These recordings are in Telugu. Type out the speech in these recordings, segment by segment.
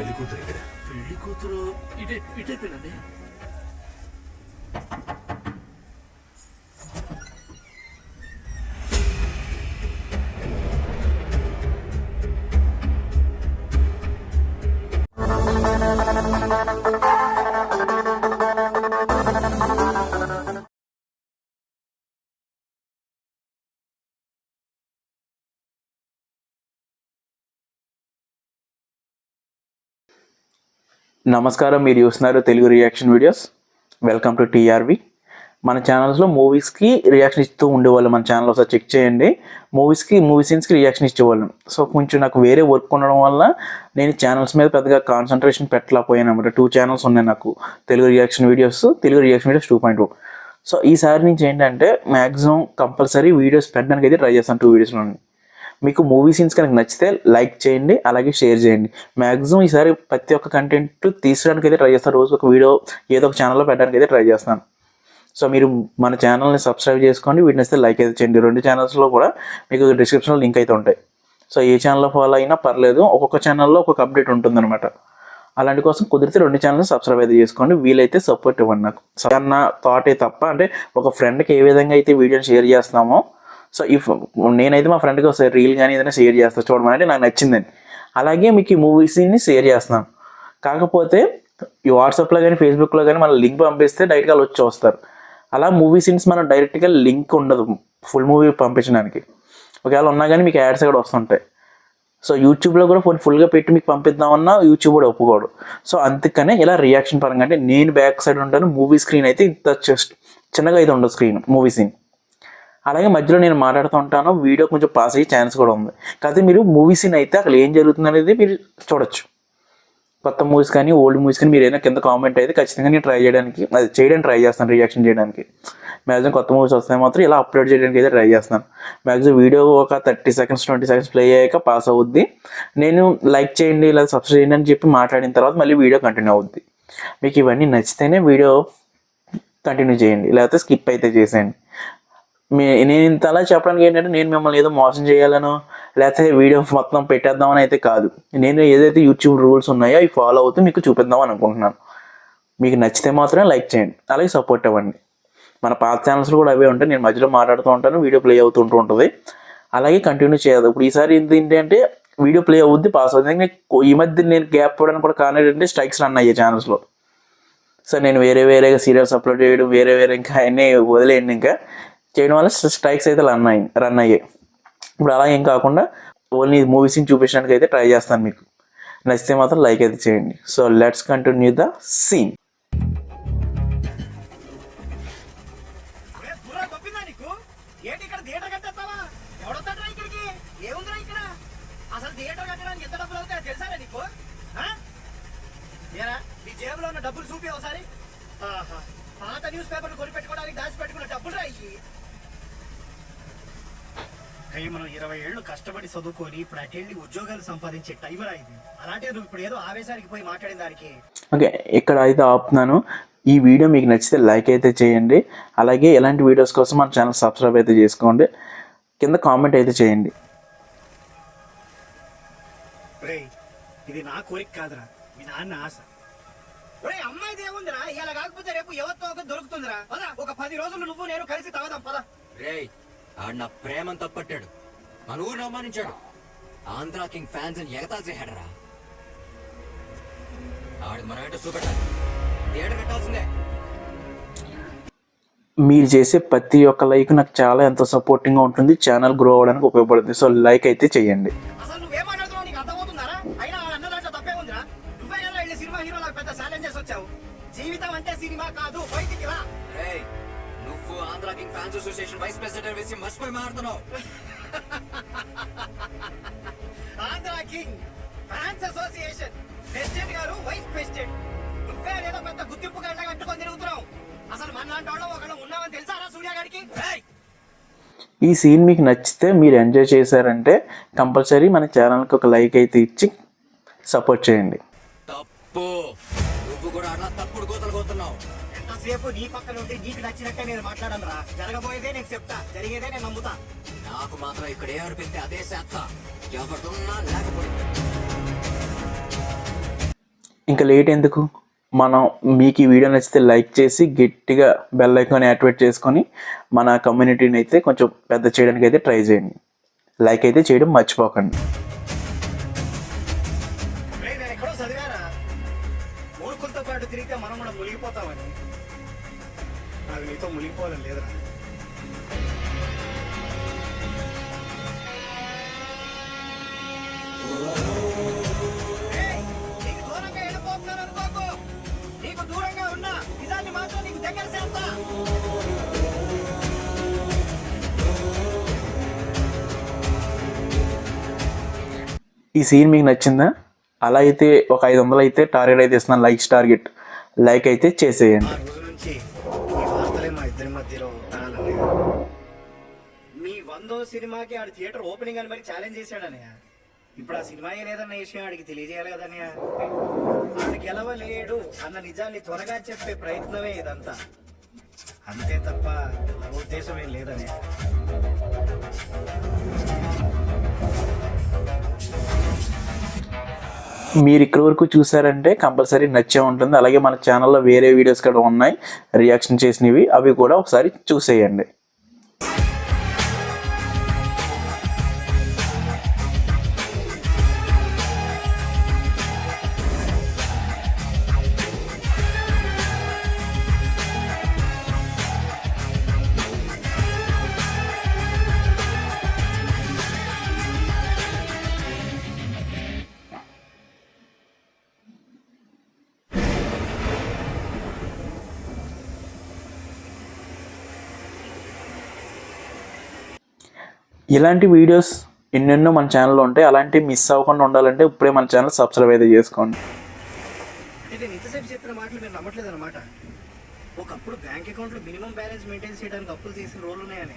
పెళ్ళి కూతురు ఇక్కడ పెళ్ళి కూతురు ఇటే ఇటే ఇటైపోయినండి నమస్కారం మీరు చూస్తున్నారు Telugu reaction videos. Welcome to TRV మన ఛానల్స్లో మూవీస్కి రియాక్షన్ ఇస్తూ ఉండేవాళ్ళు. మన ఛానల్ ఒకసారి చెక్ చేయండి. మూవీస్కి మూవీ సీన్స్కి రియాక్షన్ ఇచ్చేవాళ్ళం. సో కొంచెం నాకు వేరే వర్క్ ఉండడం వల్ల నేను ఛానల్స్ మీద పెద్దగా కాన్సన్ట్రేషన్ పెట్టలేకపోయాను అనమాట టూ ఛానల్స్ ఉన్నాయి నాకు. Telugu reaction videos Telugu reaction videos two point so ఈసారి నుంచి ఏంటంటే మ్యాక్సిమం కంపల్సరీ వీడియోస్ పెట్టడానికి అయితే ట్రై చేస్తాను టూ వీడియోస్లో మీకు మూవీ సీన్స్ కనుక నచ్చితే లైక్ చేయండి అలాగే షేర్ చేయండి. మ్యాక్సిమం ఈసారి ప్రతి ఒక్క కంటెంట్ తీసుకోవడానికి అయితే ట్రై చేస్తాను. రోజు ఒక వీడియో ఏదో ఒక ఛానల్లో పెట్టడానికి అయితే ట్రై చేస్తాను. సో మీరు మన ఛానల్ని సబ్స్క్రైబ్ చేసుకోండి వీటిని వస్తే లైక్ అయితే చేయండి. రెండు ఛానల్స్లో కూడా మీకు డిస్క్రిప్షన్లో లింక్ అయితే ఉంటాయి. సో ఏ ఛానల్లో ఫాలో అయినా పర్లేదు ఒక్కొక్క ఛానల్లో ఒక్కొక్క అప్డేట్ ఉంటుందన్నమాట. అలాంటి కోసం కుదిరితే రెండు ఛానల్ని సబ్స్క్రైబ్ అయితే చేసుకోండి. వీలైతే సపోర్ట్ ఇవ్వండి నాకు. అన్న థాటే తప్ప అంటే ఒక ఫ్రెండ్కి ఏ విధంగా అయితే వీడియోని షేర్ చేస్తామో సో ఇఫ్ నేనైతే మా ఫ్రెండ్కి ఒకసారి రీల్ కానీ ఏదైనా షేర్ చేస్తాను చూడమని అంటే నాకు నచ్చిందని అలాగే మీకు ఈ మూవీస్ని షేర్ చేస్తున్నాను కాకపోతే ఈ వాట్సాప్లో కానీ ఫేస్బుక్లో కానీ మన లింక్ పంపిస్తే డైరెక్ట్గా వాళ్ళు వచ్చి వస్తారు అలా మూవీ సీన్స్ మనం డైరెక్ట్గా లింక్ ఉండదు. ఫుల్ మూవీ పంపించడానికి. ఒకవేళ ఉన్నా కానీ మీకు యాడ్స్ కూడా వస్తుంటాయి. సో యూట్యూబ్లో కూడా ఫుల్ ఫుల్గా పెట్టి మీకు పంపిద్దామన్నా యూట్యూబ్ కూడా ఒప్పుకోడు. సో అందుకనే ఇలా రియాక్షన్ పరంగా అంటే నేను బ్యాక్ సైడ్ ఉంటాను మూవీ స్క్రీన్ అయితే ఇంత జస్ట్ చిన్నగా అయితే ఉండదు స్క్రీన్ మూవీ సీన్ అలాగే మధ్యలో నేను మాట్లాడుతూ ఉంటాను వీడియో కొంచెం పాస్ అయ్యే ఛాన్స్ కూడా ఉంది. కాకపోతే మీరు మూవీ సీన్ అయితే అక్కడ ఏం జరుగుతుంది అనేది మీరు చూడొచ్చు. కొత్త మూవీస్ కానీ ఓల్డ్ మూవీస్ కానీ మీరు ఏదైనా కింద కామెంట్ అయితే ఖచ్చితంగా నేను ట్రై చేయడానికి అది చేయడానికి ట్రై చేస్తాను రియాక్షన్ చేయడానికి. మ్యాక్సిమం కొత్త మూవీస్ వస్తే మాత్రం ఇలా అప్లోడ్ చేయడానికి అయితే ట్రై చేస్తాను. మ్యాక్సిమం వీడియో ఒక thirty seconds twenty seconds play అయ్యాక పాస్ అవుద్ది. నేను లైక్ చేయండి లేదా సబ్స్క్రైబ్ చేయండి అని చెప్పి మాట్లాడిన తర్వాత మళ్ళీ వీడియో కంటిన్యూ అవుద్ది. మీకు ఇవన్నీ నచ్చితేనే వీడియో కంటిన్యూ చేయండి లేకపోతే స్కిప్ అయితే చేసేయండి. మీ నేను ఇంత అలా చెప్పడానికి ఏంటంటే నేను మిమ్మల్ని ఏదో మోసం చేయాలనో లేకపోతే వీడియో మొత్తం పెట్టేద్దామని అయితే కాదు. నేను ఏదైతే యూట్యూబ్ రూల్స్ ఉన్నాయో అవి ఫాలో అవుతూ మీకు చూపిద్దాం అనుకుంటున్నాను. మీకు నచ్చితే మాత్రమే లైక్ చేయండి. అలాగే సపోర్ట్ ఇవ్వండి మన పాత ఛానల్స్ కూడా అవే ఉంటాయి. నేను మధ్యలో మాట్లాడుతూ ఉంటాను వీడియో ప్లే అవుతుంటూ ఉంటుంది. అలాగే కంటిన్యూ చేయదు ఇప్పుడు ఈసారి ఏంటి ఏంటంటే వీడియో ప్లే అవుద్ది పాస్ అవుతుంది ఈ మధ్య నేను గ్యాప్ ఇవ్వడానికి కూడా కారణం ఏంటంటే స్ట్రైక్స్ రన్ అయ్యాయి ఛానల్స్లో సో నేను వేరే వేరేగా సీరియల్స్ అప్లోడ్ చేయడం వేరే వేరే ఇంకా అన్నీ వదిలేయండి ఇంకా. చేయడం వల్ల స్ట్రైక్స్ అయితే రన్ అయ్యి రన్ అయ్యాయి. ఇప్పుడు అలా ఏం కాకుండా ఓన్లీ మూవీస్ని చూపించడానికి అయితే ట్రై చేస్తాను మీకు. నచ్చితే మాత్రం లైక్ అయితే చేయండి. So let's continue the scene. అసలు థియేటర్ కట్టడానికి ఎంత డబ్బులు అవుతాయో తెలుసారా నీకు? ఏరా నీ జేబులో ఉన్న డబ్బులు చూపి ఒకసారి. పాత న్యూస్ పేపర్లు కొనిపెట్టుకోవడానికి దాచి పెట్టుకున్న డబ్బులు రాయి మనం ఇరవై ఏళ్ళు కష్టపడి చదువుకొని ఇప్పుడు అటెండి ఉద్యోగాలు సంపాదించే టైం రా ఇది. అలాంటిది నువ్వు ఇప్పుడు ఏదో ఆవేశానికి పోయి మాట్లాడిన దానికి. ఓకే ఇక్కడ అయితే ఆపుతున్నాను. ఈ వీడియో మీకు నచ్చితే లైక్ అయితే చేయండి. అలాగే ఎలాంటి వీడియోస్ కోసం మన ఛానల్ సబ్స్క్రైబ్ అయితే చేసుకోండి. కింద కామెంట్ అయితే చేయండి. రేయ్ ఇది నా కోరిక కాదురా. మీ నాన్న ఆశ. ఒరే అమ్మాయిది ఏముందిరా ఇలా కాకపోతే రేపు ఎవరితో ఒక దొరుకుతుందిరా ఒక పది రోజులు నువ్వు నేను కలిసి తాగుదాం పద. రేయ్ ఆడు నా ప్రేమను తప్పట్టాడు. మన ఊరిని అవమానించాడు. ఆంధ్రా కింగ్ ఫ్యాన్స్ అని ఎగతాలు చేశాడరా. ఆడికి మనం ఏంటో చూపెట్టాలి. థియేటర్ కట్టాల్సిందే. మీరు చేసే ప్రతి ఒక్క లైక్ నాకు చాలా ఎంతో సపోర్టింగ్గా ఉంటుంది. ఛానల్ గ్రో అవ్వడానికి ఉపయోగపడుతుంది. సో లైక్ అయితే చేయండి. జీవితం అంటే సినిమా కాదు బయటికి రా. నువ్వు Andhra king fans association vice president వేసి మర్చిపోయి మారుతున్నావు. Andhra king fans association president గారు వైస్ ప్రెసిడెంట్. నువ్వే ఏదో పెద్ద గుర్తింపు గంట కట్టుకొని తిరుగుతున్నావు. అసలు మన లాంటి వాళ్ళు ఒకళ్ళు ఉన్నామని తెలుసారా సూర్య గారికి! ఈ సీన్ మీకు నచ్చితే మీరు ఎంజాయ్ చేశారంటే కంపల్సరీ మన ఛానల్కి ఒక లైక్ అయితే ఇచ్చి సపోర్ట్ చేయండి. తప్పు. నువ్వు కూడా అట్లా తప్పుడు కోతలు కోతున్నావు. ఎంతసేపు నీ పక్కన ఉంటే నీకు నచ్చినట్టే నేను మాట్లాడను రా. జరగబోయేదే నేను చెప్తా జరిగేదే నేను నమ్ముతా. నాకు మాత్రం ఇక్కడ ఏ అనిపిస్తే అదే చేస్తా. ఎవరున్నా లేకపోతే ఇంకా లేట్ ఎందుకు? మనం మీకు ఈ వీడియో నచ్చితే లైక్ చేసి గట్టిగా బెల్ ఐకాన్ యాక్టివేట్ చేసుకొని మన కమ్యూనిటీని అయితే కొంచెం పెద్ద చేయడానికి అయితే ట్రై చేయండి. లైక్ అయితే చేయడం మర్చిపోకండి. మూర్ఖులతో పాటు తిరిగితే మనం కూడా మునిగిపోతామని. నాకు నీతో మునిగిపోవాలని లేదురా నీకు దూరంగా వెళ్ళిపోతున్నాను అనుకోకు. నీకు దూరంగా ఉన్నా నిజాన్ని మాత్రం నీకు దగ్గర చేస్తా. ఈ సీన్ మీకు నచ్చిందా? అలా అయితే ఒక ఐదు వందలు అయితే టార్గెట్ అయితే ఇస్తున్నాను. Likes target. లైక్ అయితే చేసేయండి. మీ సినిమాకి ఆడు థియేటర్ ఓపెనింగ్ అని మరి ఛాలెంజ్ చేశాడనయ్య ఇప్పుడు ఆ సినిమా ఏదన్న విషయం ఆడికి తెలియజేయాలి కదన్నయ్య ఆడు గెలవలేడు అన్న నిజాన్ని త్వరగా చెప్పే ప్రయత్నమే ఇదంతా. అంతే తప్ప నా ఉద్దేశం ఏం లేదన్నయ్య. మీరు ఇక్కడ వరకు చూసారంటే కంపల్సరీ నచ్చే ఉంటుంది. అలాగే మన ఛానల్లో వేరే వీడియోస్ కూడా ఉన్నాయి. రియాక్షన్ చేసినవి అవి కూడా ఒకసారి చూసేయండి. ఇలాంటి వీడియోస్ ఎన్నెన్నో మన ఛానల్లో ఉంటాయి. అలాంటివి మిస్ అవ్వకుండా ఉండాలంటే ఇప్పుడే మన ఛానల్ సబ్స్క్రైబ్ అయితే చేసుకోండి. అంటే నేను ఇంతసేపు చెప్పిన మాటలు మీరు నమ్మట్లేదు అనమాట ఒకప్పుడు బ్యాంక్ అకౌంట్లో మినిమం బ్యాలెన్స్ మెయింటైన్ చేయడానికి అప్పులు చేసిన రోజులు ఉన్నాయని.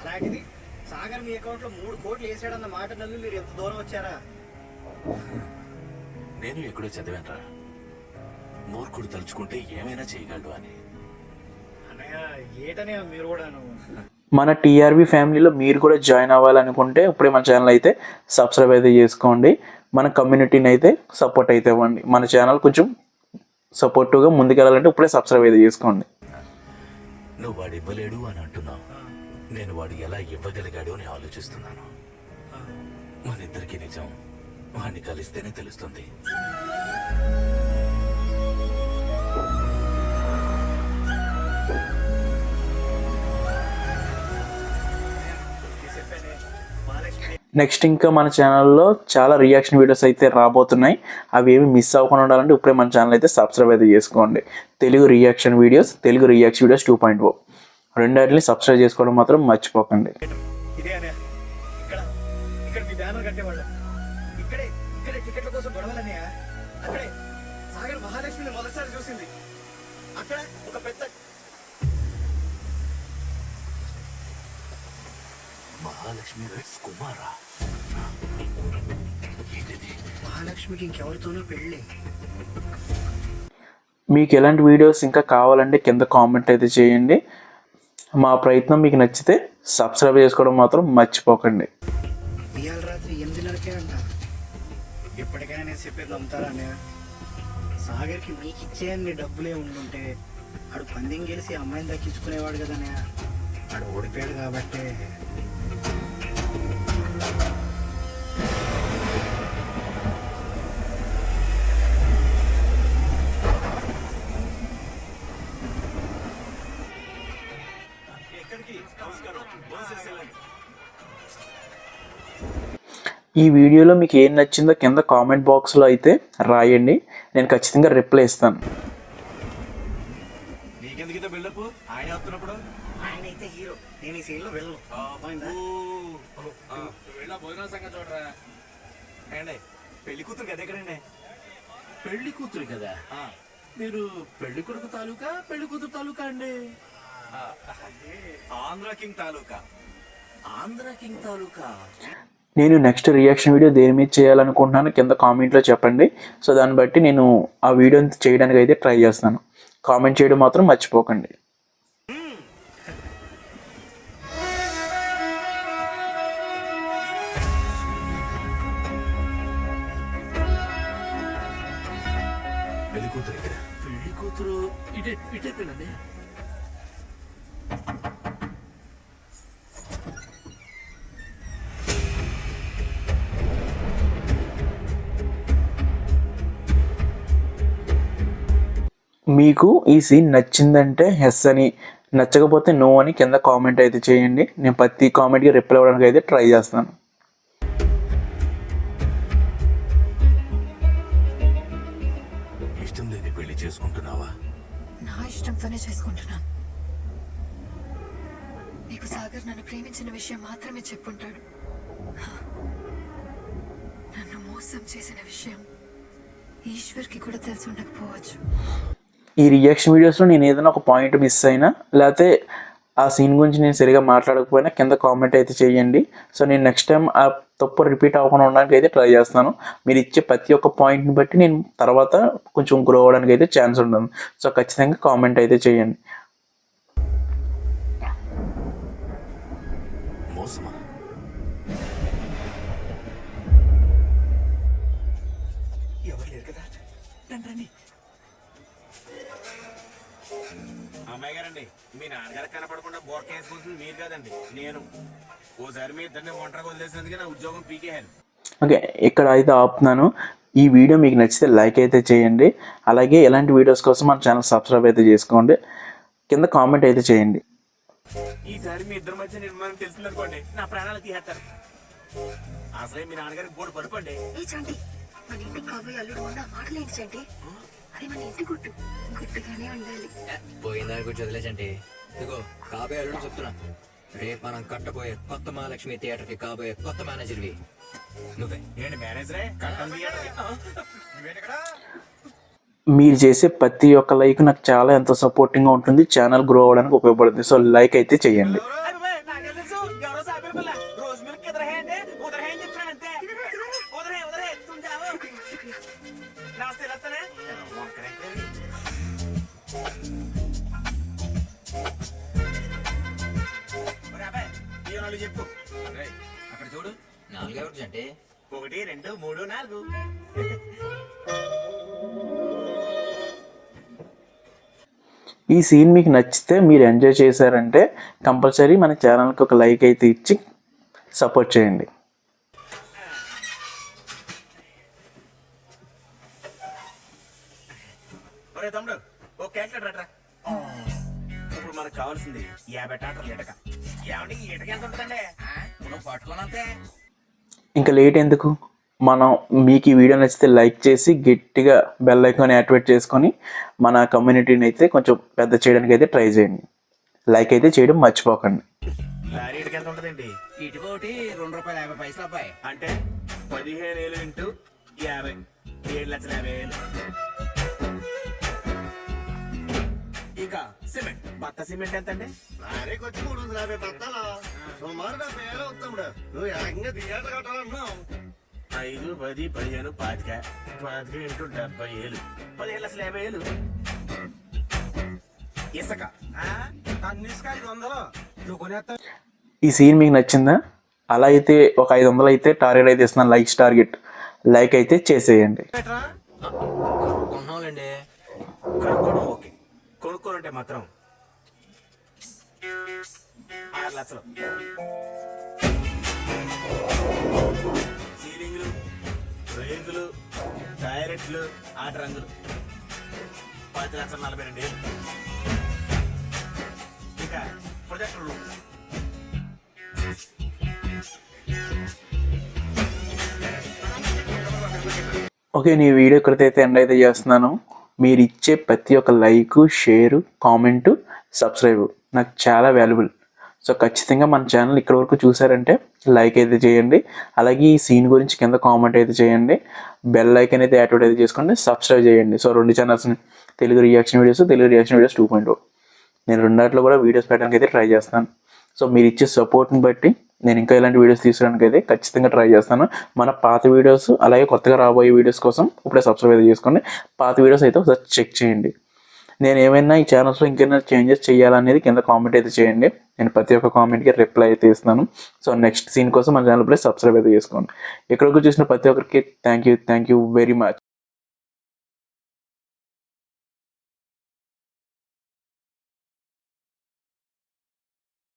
అలాంటిది సాగర్ మీ అకౌంట్లో మూడు కోట్లు వేసాడన్న మాట నమ్మి మీరు ఎంత దూరం వచ్చారా? నేను ఎక్కడో చదివానురా మూర్ఖుడు తలుచుకుంటే ఏమైనా చేయగలడు అని. అన్నయ్య ఏటనే మీరు కూడాను. మన టీఆర్బీ ఫ్యామిలీలో మీరు కూడా జాయిన్ అవ్వాలనుకుంటే ఇప్పుడే మన ఛానల్ అయితే సబ్స్క్రైబ్ అయితే చేసుకోండి. మన కమ్యూనిటీని అయితే సపోర్ట్ అయితే ఇవ్వండి. మన ఛానల్ కొంచెం సపోర్టివ్గా ముందుకెళ్ళాలంటే ఇప్పుడే సబ్స్క్రైబ్ అయితే చేసుకోండి. నువ్వు వాడు ఇవ్వలేడు అని అంటున్నావు. నేను వాడు ఎలా ఇవ్వగలిగాడు అని ఆలోచిస్తున్నాను. మన ఇద్దరికి నిజం వాడిని కలిస్తేనే తెలుస్తుంది. నెక్స్ట్ ఇంకా మన ఛానల్లో చాలా రియాక్షన్ వీడియోస్ అయితే రాబోతున్నాయి. అవి ఏమి మిస్ అవ్వకుండా ఉండాలంటే ఇప్పుడే మన ఛానల్ అయితే సబ్స్క్రైబ్ అయితే చేసుకోండి. Telugu reaction videos Telugu reaction videos two point ఓ రెండింటిని సబ్స్క్రైబ్ చేసుకోవడం మాత్రం మర్చిపోకండి. అక్కడ ఒక పెద్ద మహాలక్ష్మి వెట్స్ కుమారా? మహాలక్ష్మికి ఇంకెవరితోనూ పెళ్ళి మీకు ఎలాంటి వీడియోస్ ఇంకా కావాలంటే కింద కామెంట్ అయితే చేయండి. మా ప్రయత్నం మీకు నచ్చితే సబ్స్క్రైబ్ చేసుకోవడం మాత్రం మర్చిపోకండి. ఇవాళ రాత్రి ఎనిమిదిన్నరకే అంట. ఎప్పటికైనా నేను చెప్పేది నమ్ముతారా సాగర్కి మీకు ఇచ్చే అన్ని డబ్బులే ఉండుంటే ఆడు పందెం గెలిచి అమ్మాయిని దక్కించుకునేవాడు కదనే ఆడు ఓడిపోయాడు కాబట్టే. ఈ వీడియోలో మీకు ఏం నచ్చిందో కింద కామెంట్ బాక్స్లో అయితే రాయండి. నేను ఖచ్చితంగా రిప్లై ఇస్తాను. నీకెందుకు బిల్డప్ ఆయన వస్తున్నప్పుడు? ఆయన అయితే హీరో నేను ఈ సీన్లో వెళ్ళను. పోయిందా? భోజనం సంగతి చూడరా. ఏండి పెళ్ళి కూతురు కదా ఎక్కడండి? పెళ్ళి కూతురు కదా? మీరు పెళ్ళి కొడుకు తాలూకా పెళ్ళి కూతురు తాలూకా అండి? ఆంధ్ర కింగ్ తాలూకా. ఆంధ్ర కింగ్ తాలూకా? నేను నెక్స్ట్ రియాక్షన్ వీడియో దేని మీద చేయాలనుకుంటున్నాను కింద కామెంట్లో చెప్పండి. సో దాన్ని బట్టి నేను ఆ వీడియోని చేయడానికి అయితే ట్రై చేస్తాను. కామెంట్ చేయడం మాత్రం మర్చిపోకండి. పెళ్ళి కూతురు ఇటే ఇటే మీకు ఈ సీన్ నచ్చిందంటే ఎస్ అని నచ్చకపోతే నో అని కింద కామెంట్ అయితే చేయండి. నేను ప్రతి కామెంట్కి రిప్లై అవ్వడానికి అయితే ట్రై చేస్తాను. ఇష్టం లేని పెళ్ళి చేసుకుంటున్నావా? నా ఇష్టంతోనే చేసుకుంటున్నాను. నీకు సాగర్ నన్ను ప్రేమించిన విషయం మాత్రమే చెప్పుంటాడు. నన్ను మోసం చేసిన విషయం ఈశ్వర్కి కూడా తెలిసి ఉండకపోవచ్చు. ఈ రియాక్షన్ వీడియోస్లో నేను ఏదైనా ఒక పాయింట్ మిస్ అయినా లేకపోతే ఆ సీన్ గురించి నేను సరిగా మాట్లాడకపోయినా కింద కామెంట్ అయితే చేయండి. సో నేను నెక్స్ట్ టైం ఆ తప్పు రిపీట్ అవ్వకుండా ఉండడానికి అయితే ట్రై చేస్తాను. మీరు ఇచ్చే ప్రతి ఒక్క పాయింట్ని బట్టి నేను తర్వాత కొంచెం గ్రో అవ్వడానికి అయితే ఛాన్స్ ఉంటుంది. సో ఖచ్చితంగా కామెంట్ అయితే చేయండి. మీ నాన్నగారికి కనపడకుండా బోర్క వేసుకుంటుంది మీరు కాదండి నేను. ఓసారి మీ ఇద్దరిని ఒంటరిగా వదిలేసినందుకే నా ఉద్యోగం పీకేయాలి ఓకే ఇక్కడ అయితే ఆపుతున్నాను. ఈ వీడియో మీకు నచ్చితే లైక్ అయితే చేయండి. అలాగే ఇలాంటి వీడియోస్ కోసం మన ఛానల్ సబ్స్క్రైబ్ అయితే చేసుకోండి. కింద కామెంట్ అయితే చేయండి. ఈసారి మీ ఇద్దరి మధ్య నిర్మాణం తెలిసిందనుకోండి నా ప్రాణాలు తీసేస్తారు. అసలే మీ నాన్నగారికి బోర్డు పడుకోండి. చంటి మన ఇంటికి కాబోయే అల్లుడు ఉన్న మాటలేంటి చంటి? అది మన ఇంటి గుట్టు. గుట్టుగానే ఉండాలి. పోయిన దాని గురించి వదిలేసండి ఇదిగో కాబోయే అల్లుడు చెప్తున్నా. రేపు మనం కట్టబోయే కొత్త మహాలక్ష్మి థియేటర్కి కాబోయే కొత్త మేనేజర్వి. నువ్వే. ఏంటి మేనేజరే? కట్టం మీరు చేసే ప్రతి ఒక్క లైక్ నాకు చాలా ఎంతో సపోర్టింగ్గా ఉంటుంది. ఛానల్ గ్రో అవ్వడానికి ఉపయోగపడుతుంది. సో లైక్ అయితే చేయండి. ఈ నాలుగు చెప్పు అక్కడ చూడు. నాలుగే వరకు అంటే? ఒకటి రెండు మూడు నాలుగు. ఈ సీన్ మీకు నచ్చితే మీరు ఎంజాయ్ చేశారంటే కంపల్సరీ మన ఛానల్కి ఒక లైక్ అయితే ఇచ్చి సపోర్ట్ చేయండి. తమ్ముడు ఓ క్యాల్కులేటర్ రా ఇప్పుడు మనకు కావాల్సింది యాభై టాటర్లు ఇటక ఇంకా లేట్ ఎందుకు? మనం మీకు ఈ వీడియో నచ్చితే లైక్ చేసి గట్టిగా బెల్ ఐకాన్ యాక్టివేట్ చేసుకొని మన కమ్యూనిటీని అయితే కొంచెం పెద్ద చేయడానికి అయితే ట్రై చేయండి. లైక్ అయితే చేయడం మర్చిపోకండి. లారీ ఇటక ఎంత ఉంటుందండి? ఇటుకోటి రెండు రూపాయల యాభై పైసలు అబ్బాయి. అంటే పదిహేను వేలు ఇంటూ యాభై. ఏడు లక్షల యాభై వేలు. ఇక సిమెంట్. బత్త సిమెంట్ ఎంత అండి లారీకి వచ్చి మూడు వందల యాభై బత్తాలా. సుమారు డెబ్బై ఏళ్ళు అవుతాడు నువ్వు ఏకంగా థియేటర్ కట్టాలన్నావు. ఐదు పది పదిహేను పాతిక. పాతిక ఇంటూ డెబ్బై ఏళ్ళు పదిహేను లక్షల యాభై వేలు ఇసుక. అన్ని ఇసుక ఐదు వందలు. నువ్వు కొనేస్తా ఈ సీన్ మీకు నచ్చిందా? అలా అయితే ఒక ఐదు వందలు అయితే టార్గెట్ అయితే ఇస్తున్నాను. Likes target. లైక్ అయితే చేసేయండి. ఓకే. కొనుక్కోనంటే మాత్రం ఆరు లక్షలు సీలింగ్లు ఆట రంగులు. పది లక్షల నలభై రెండు వేలు. ఇంకా ప్రొజెక్టర్ రూమ్. ఓకే నీ వీడియో ఎక్కడైతే ఎండ్ అయితే చేస్తున్నాను. మీరు ఇచ్చే ప్రతి ఒక్క లైక్ షేర్ కామెంట్ సబ్స్క్రైబ్ నాకు చాలా వాల్యుబుల్ సో ఖచ్చితంగా మన ఛానల్ ఇక్కడ వరకు చూసారంటే లైక్ అయితే చేయండి. అలాగే ఈ సీన్ గురించి కింద కామెంట్ అయితే చేయండి. బెల్ ఐకన్ అయితే యాక్టివేట్ అయితే చేసుకోండి. సబ్స్క్రైబ్ చేయండి. సో రెండు ఛానల్స్ని Telugu reaction videos Telugu reaction videos two point నేను రెండాట్లో కూడా వీడియోస్ పెట్టడానికి అయితే ట్రై చేస్తాను. సో మీరు ఇచ్చే సపోర్ట్ని బట్టి నేను ఇంకా ఇలాంటి వీడియోస్ తీసుకోవడానికి అయితే ఖచ్చితంగా ట్రై చేస్తాను. మన పాత వీడియోస్ అలాగే కొత్తగా రాబోయే వీడియోస్ కోసం ఇప్పుడే సబ్స్క్రైబ్ అయితే చేసుకోండి. పాత వీడియోస్ అయితే ఒకసారి చెక్ చేయండి. నేను ఏమైనా ఈ ఛానల్స్లో ఇంకేమైనా చేంజెస్ చేయాలనేది కింద కామెంట్ అయితే చేయండి. నేను ప్రతి ఒక్క కామెంట్కి రిప్లై అయితే ఇస్తాను సో నెక్స్ట్ సీన్ కోసం మన ఛానల్ ప్లస్ సబ్స్క్రైబ్ అయితే చేసుకోండి. ఇక్కడికి చూసిన ప్రతి ఒక్కరికి thank you thank you very much